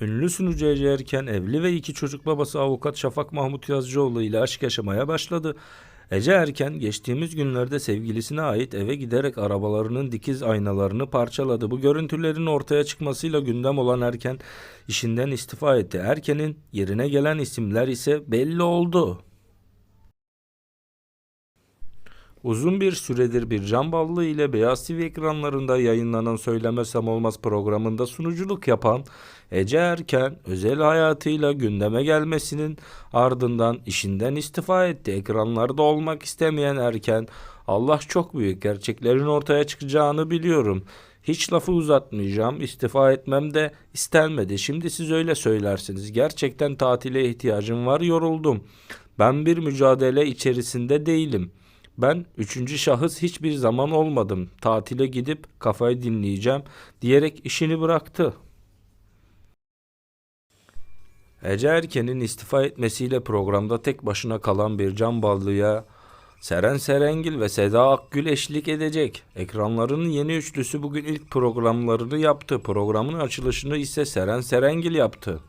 Ünlü sunucu Ece Erken evli ve iki çocuk babası avukat Şafak Mahmut Yazıcıoğlu ile aşk yaşamaya başladı. Ece Erken geçtiğimiz günlerde sevgilisine ait eve giderek arabalarının dikiz aynalarını parçaladı. Bu görüntülerin ortaya çıkmasıyla gündem olan Erken işinden istifa etti. Erken'in yerine gelen isimler ise belli oldu. Uzun bir süredir bir ballı ile Beyaz TV ekranlarında yayınlanan Söylemesem Olmaz programında sunuculuk yapan Ece Erken özel hayatıyla gündeme gelmesinin ardından işinden istifa etti. Ekranlarda olmak istemeyen Erken Allah çok büyük gerçeklerin ortaya çıkacağını biliyorum. Hiç lafı uzatmayacağım. İstifa etmem de istenmedi. Şimdi siz öyle söylersiniz. Gerçekten tatile ihtiyacım var. Yoruldum. Ben bir mücadele içerisinde değilim. Ben üçüncü şahıs hiçbir zaman olmadım. Tatile gidip kafayı dinleyeceğim diyerek işini bıraktı. Ece Erken'in istifa etmesiyle programda tek başına kalan bir can ballıya Seren Serengil ve Seda Akgül eşlik edecek. Ekranların yeni üçlüsü bugün ilk programlarını yaptı. Programın açılışını ise Seren Serengil yaptı.